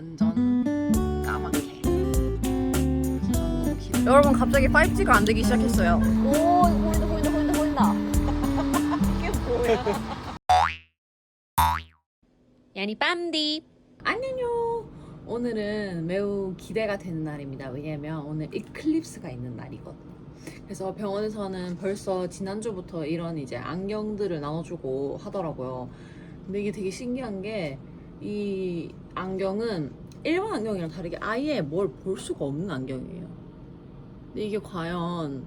완전 까맣게. 여러분 갑자기 5G가 안 되기 시작했어요. 오 보인다 보인다 보인다 보인다. 이게 뭐야? 야니 빰디. 안녕요. 오늘은 매우 기대가 되는 날입니다. 왜냐면 오늘 이클립스가 있는 날이거든요. 그래서 병원에서는 벌써 지난주부터 이런 이제 안경들을 나눠주고 하더라고요. 근데 이게 되게 신기한 게 이 안경은 일반 안경이랑 다르게 아예 뭘 볼 수가 없는 안경이에요 근데 이게 과연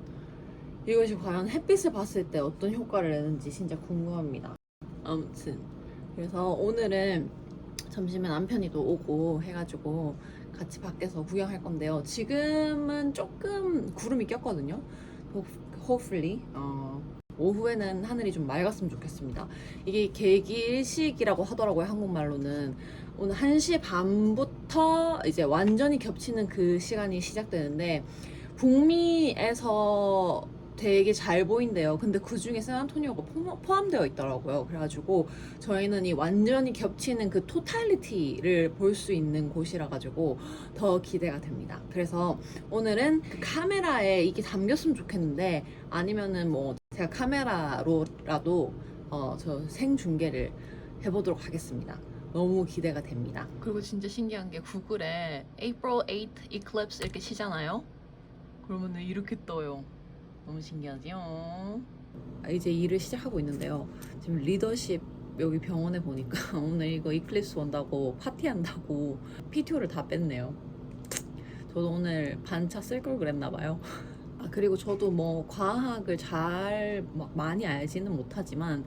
이것이 과연 햇빛을 봤을 때 어떤 효과를 내는지 진짜 궁금합니다 아무튼 그래서 오늘은 점심에 남편이도 오고 해가지고 같이 밖에서 구경할 건데요. 지금은 조금 구름이 꼈거든요. Ho- Hopefully 어, 오후에는 하늘이 좀 맑았으면 좋겠습니다. 이게 개기일식이라고 하더라고요. 한국말로는 오늘 1시 반부터 이제 완전히 겹치는 그 시간이 시작되는데 북미에서 되게 잘 보인대요. 근데 그 중에 샌안토니오가 포- 포함되어 있더라고요. 그래가지고 저희는 이 완전히 겹치는 그 토탈리티를 볼 수 있는 곳이라 가지고 더 기대가 됩니다. 그래서 오늘은 그 카메라에 이게 담겼으면 좋겠는데 아니면은 뭐 제가 카메라로라도 어, 저 생중계를 해보도록 하겠습니다. 너무 기대가 됩니다. 그리고 진짜 신기한 게 구글에 April 8th eclipse 이렇게 치잖아요. 그러면은 이렇게 떠요. 너무 신기하지요? 아, 이제 일을 시작하고 있는데요. 지금 리더십 여기 병원에 보니까 오늘 이거 이클립스 온다고 파티한다고 PTO를 다 뺐네요. 저도 오늘 반차 쓸 걸 그랬나 봐요. 아 그리고 저도 뭐 과학을 잘 막 많이 알지는 못하지만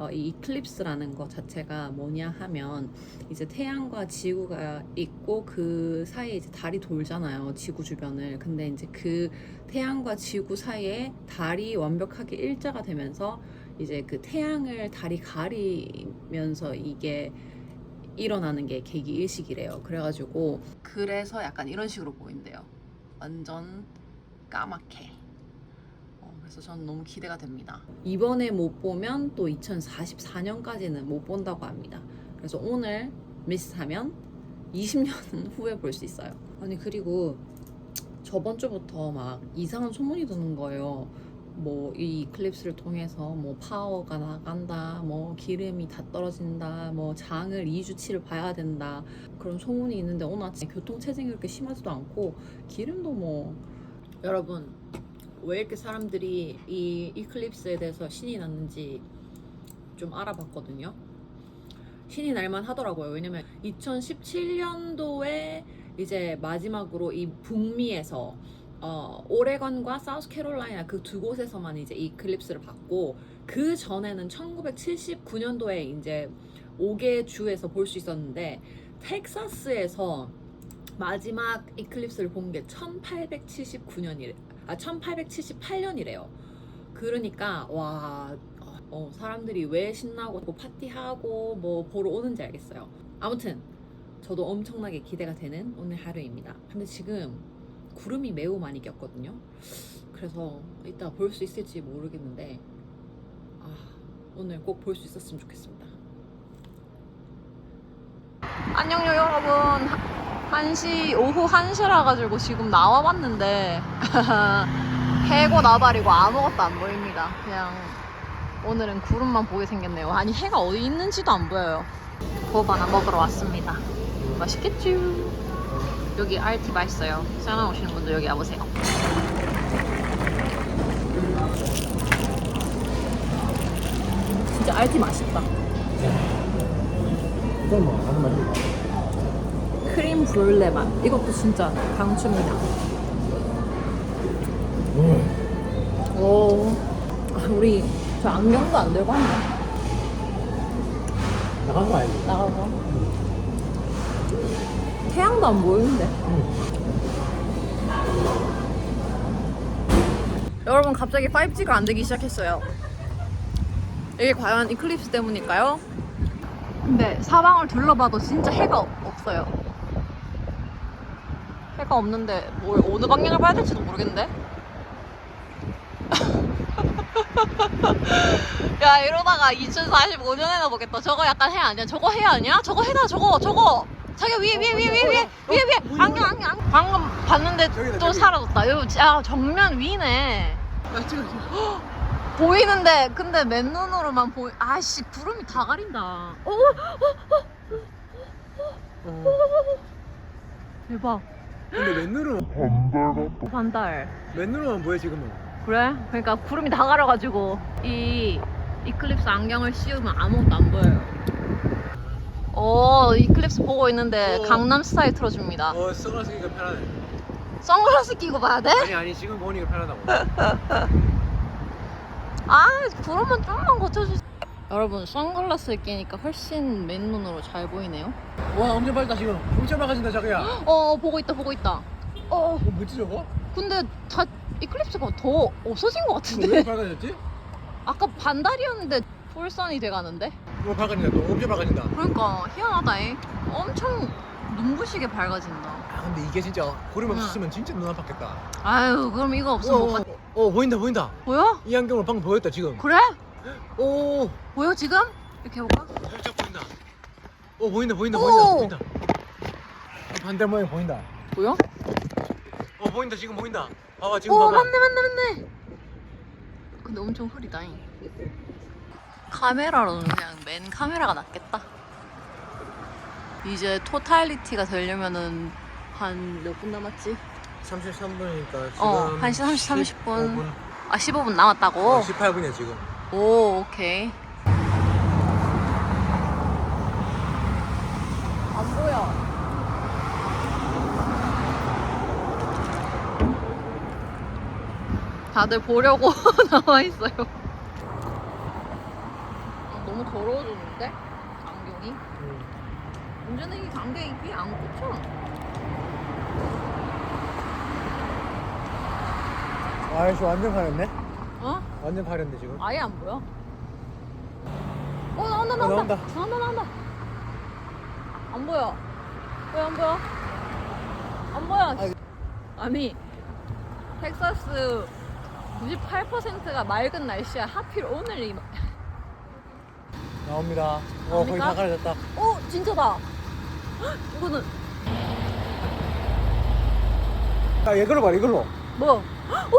어, 이 이클립스라는 것 자체가 뭐냐 하면 이제 태양과 지구가 있고 그 사이에 이제 달이 돌잖아요 지구 주변을 근데 이제 그 태양과 지구 사이에 달이 완벽하게 일자가 되면서 이제 그 태양을 달이 가리면서 이게 일어나는 게 계기 일식이래요. 그래가지고 그래서 약간 이런 식으로 보인대요. 완전 까맣게. 어, 그래서 저는 너무 기대가 됩니다. 이번에 못 보면 또 2044년까지는 못 본다고 합니다. 그래서 오늘 미스하면 20년 후에 볼 수 있어요. 아니 그리고 저번 주부터 막 이상한 소문이 드는 거예요. 뭐 이 이클립스를 통해서 뭐 파워가 나간다, 뭐 기름이 다 떨어진다, 뭐 장을 2주치를 봐야 된다 그런 소문이 있는데 오늘 아침에 교통 체증이 그렇게 심하지도 않고 기름도 뭐 여러분 왜 이렇게 사람들이 이 이클립스에 대해서 신이 났는지 좀 알아봤거든요. 신이 날만 하더라고요. 왜냐면 2017년도에 이제 마지막으로 이 북미에서 어, 오레건과 사우스캐롤라이나 그 두 곳에서만 이제 이 클립스를 봤고 그 전에는 1979년도에 이제 5개 주에서 볼 수 있었는데 텍사스에서 마지막 이클립스를 본 게 1879년이래. 아 1878년이래요. 그러니까 와 어, 사람들이 왜 신나고 뭐 파티하고 뭐 보러 오는지 알겠어요. 아무튼 저도 엄청나게 기대가 되는 오늘 하루입니다. 근데 지금 구름이 매우 많이 꼈거든요. 그래서 이따 볼 수 있을지 모르겠는데 아, 오늘 꼭 볼 수 있었으면 좋겠습니다. 안녕요 여러분. 1시 오후 1시라 가지고 지금 나와 봤는데 해고 나발이고 아무것도 안 보입니다. 그냥 오늘은 구름만 보게 생겼네요. 아니 해가 어디 있는지도 안 보여요. 법 하나 먹으러 왔습니다. 맛있겠죠? 여기 RT 맛있어요. 샤나 오시는 분들 여기 와보세요. 진짜 RT 맛있다. 브룰레 맛. 이것도 진짜 강추입니다. 음. 오, 아, 우리 저 안경도 안 들고 왔네. 나간 거 아니지? 나가서. 태양도 안 보이는데. 여러분 갑자기 5G가 안 되기 시작했어요. 이게 과연 이클립스 때문일까요? 근데 사방을 둘러봐도 진짜 해가 없- 없어요. 해가 없는데 뭘 어느 방향을 봐야 될지도 모르겠는데. 야 이러다가 2045년에 나 보겠다. 저거 약간 해 아니야? 저거 해 아니야? 저거 해다 저거 저거 자기 위에 위에 위에 위에 위에 위에 위에 안경 안경 안경. 방금 봤는데 또. 사라졌다. 이거 아 정면 위네. 보이는데 근데 맨눈으로만 보이. 아씨 구름이 다 가린다. 어, 대박. 근데 맨눈으로 반달. 맨눈으로만 보여 지금은. 그래? 그러니까 구름이 다 가려가지고 이 이클립스 안경을 씌우면 아무것도 안 보여요. 오 이클립스 보고 있는데 어. 강남 스타일 틀어줍니다. 어 선글라스 끼니까 편하네. 선글라스 끼고 봐야 돼? 아니 아니 지금 보니까 편하다고. 아 구름은 좀만 고쳐주세요. 여러분 선글라스를 끼니까 훨씬 맨눈으로 잘 보이네요. 와 엄청 밝다 지금. 엄청 밝아진다 자기야. 어 보고 있다 보고 있다. 어 어 뭐지 저거? 근데 다 이클립스가 더 없어진 것 왜 같은데 밝아졌지? 아까 반달이었는데 풀선이 돼가는데 이거 밝아진다 또 엄청 밝아진다. 그러니까 희한하다잉 엄청 눈부시게 밝아진다 아 근데 이게 진짜 응. 없었으면 진짜 눈 아팠겠다. 아유 그럼 이거 없으면 못 어, 봤... 어, 어 보인다 보인다. 보여? 이 안경을 방금 보였다 지금. 그래? 오 보여 지금? 이렇게 해볼까? 살짝 보인다. 오 보인다 보인다 오! 보인다 보인다. 반대 모양 보인다. 보여? 어 보인다 지금 보인다. 봐봐 지금 오 봐봐. 맞네 맞네 맞네 근데 엄청 흐리다 잉 카메라로는 그냥 맨 카메라가 낫겠다 이제 토탈리티가 되려면은 한 몇 분 남았지? 33분이니까 지금 어, 1시 30, 30분. 15분. 아 15분 남았다고? 어, 18분이야 지금. 오 오케이. 안 보여. 다들 보려고 나와 있어요. 아, 너무 더러워졌는데? 안경이? 운전은 이 안경이 귀에 안 꽂혀. 아이씨 완전 가렸네. 어? 완전 가렸네 지금. 아예 안 보여 어 나온다 어, 나온다 나온다. 나온다 나온다 안 보여 왜 안 보여 안 보여 아이. 아니 텍사스 98%가 맑은 날씨야 하필 오늘 이 나옵니다. 어 거의? 다 가려졌다. 어 진짜다 헉, 이거는 아 이걸로 봐 이걸로. 뭐?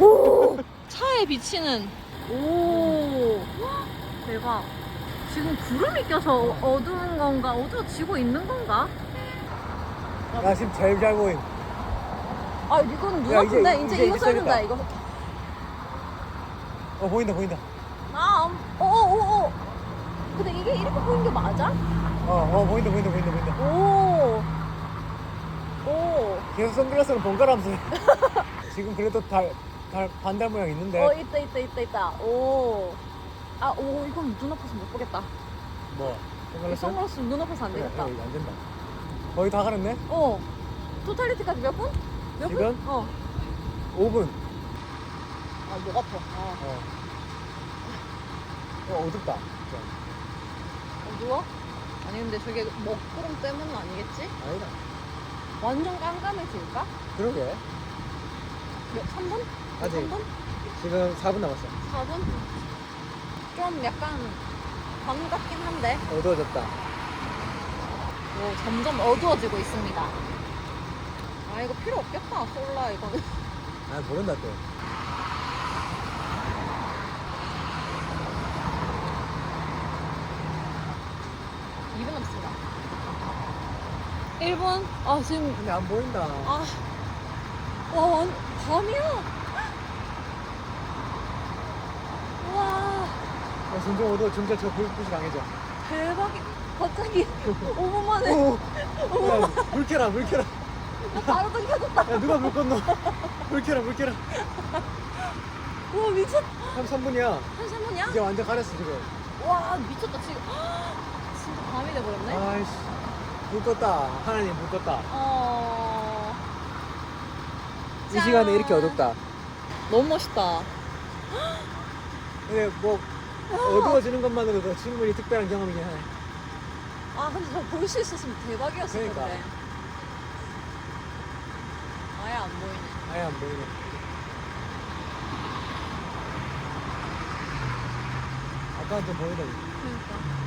오! 오! 차에 비치는 오 대박 지금 구름이 껴서 어두운 건가 어두워지고 있는 건가? 나 지금 제일 잘 보임. 아 이건 눈 야, 이제- 아픈데 이제, 이제 이거 이제 써준다 써야겠다. 이거 어 보인다 보인다. 아 어어어 근데 이게 이렇게 보이는 게 맞아? 어어 보인다 보인다 보인다 보인다. 오 오. 계속 선글라스는 번갈아면서. 지금 그래도 달, 달 반달 모양 있는데. 어 있다 있다 있다 있다 오. 아, 오, 이건 눈 아파서 못 보겠다. 뭐 이 선글라스? 선글라스 눈 아파서 안 되겠다. 그래, 안 된다. 거의 다 가렸네. 어. 토탈리티까지 몇 분? 몇 분? 지금? 어. 5분. 아, 목 아파. 아. 어. 어 어둡다. 진짜. 어두워? 아니, 근데 저게 먹구름 때문은 아니겠지? 아니다. 완전 깜깜해질까? 그러게. 몇, 3분? 아직 3분? 지금 4분 남았어. 4분? 좀 약간 밤 같긴 한데. 어두워졌다. 오, 점점 어두워지고 있습니다. 아, 이거 필요 없겠다, 솔라, 이거는. 아 모른다 또. 이분 남습니다. 1분? 아, 지금, 근데 안 보인다. 아. 와, 완, 밤이야! 우와, 야, 점점 어두워. 점점 저 불빛이 강해져. 대박이. 갑자기 5분 만에 오. 야, 물 켜라, 물 켜라. 바로 당겨졌다. 야, 누가 물 건너? 물 켜라, 물 켜라. 우와, 미쳤. 한 3분이야. 한 3분이야? 이제 완전 가렸어, 지금. 와, 미쳤다, 지금. 진짜 밤이 돼버렸네. 아이씨. 불 껐다. 하나님 불 껐다. 어. 이 짠. 시간에 이렇게 어둡다. 너무 멋있다. 근데 뭐, 어두워지는 것만으로도 충분히 특별한 경험이긴 하네. 아, 근데 저 볼 수 있었으면 대박이었을 그러니까. 텐데. 아예 안 보이네. 아예 안 보이네. 아까는 좀 보이더니. 그러니까.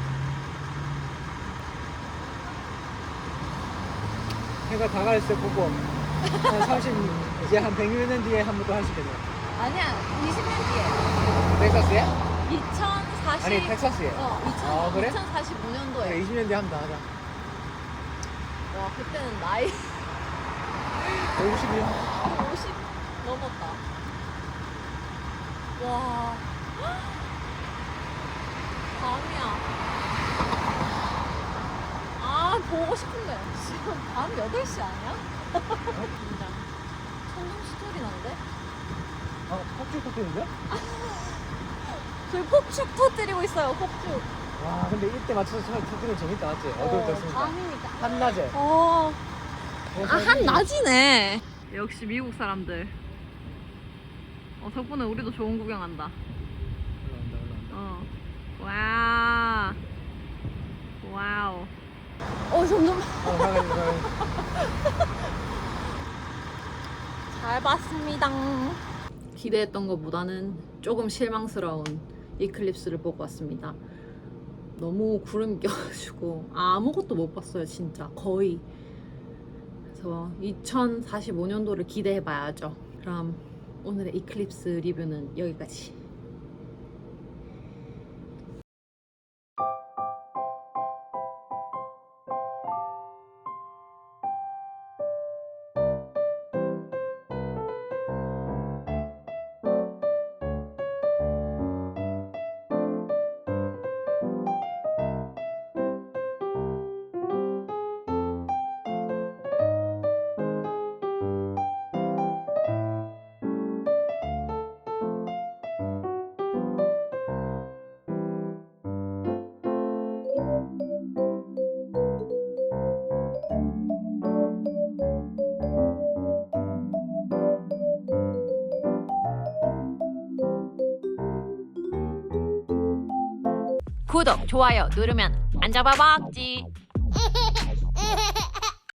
해가 다가올 때 보고 한 30, 이제 한 100년 뒤에 한번더할수 있겠네요. 아니야 20년 뒤에 텍사스에? 2040 아니, 텍사스에. 어 2000, 아, 그래? 2045년도에 그래, 20년 뒤에 한번 더 하자. 와 그때는 나이 50이요? 50 넘었다 와 밤이야 아 보고 싶은데 지금 밤 8시 아니야? 진짜 천둥 스토리 난데? 아, 폭죽 터뜨는데? 저희 폭죽 터뜨리고 있어요 폭죽 와, 근데 이때 맞춰서 터- 터뜨리면 재밌다, 맞지? 어두울 때 쓰니까. 밤이니까 한낮에. 어. 어, 아, 한낮이네. 역시 미국 사람들. 어, 덕분에 우리도 좋은 구경한다. 올라온다, 올라온다. 어. 와. 와우. 어, 점점 어, 나가지, 나가지. 잘 봤습니다. 기대했던 것보다는 조금 실망스러운 이클립스를 보고 왔습니다. 너무 구름이 껴가지고 아무것도 못 봤어요, 진짜 거의. 그래서 2045년도를 기대해 봐야죠. 그럼 오늘의 이클립스 리뷰는 여기까지. 구독, 좋아요 누르면 안 잡아먹지.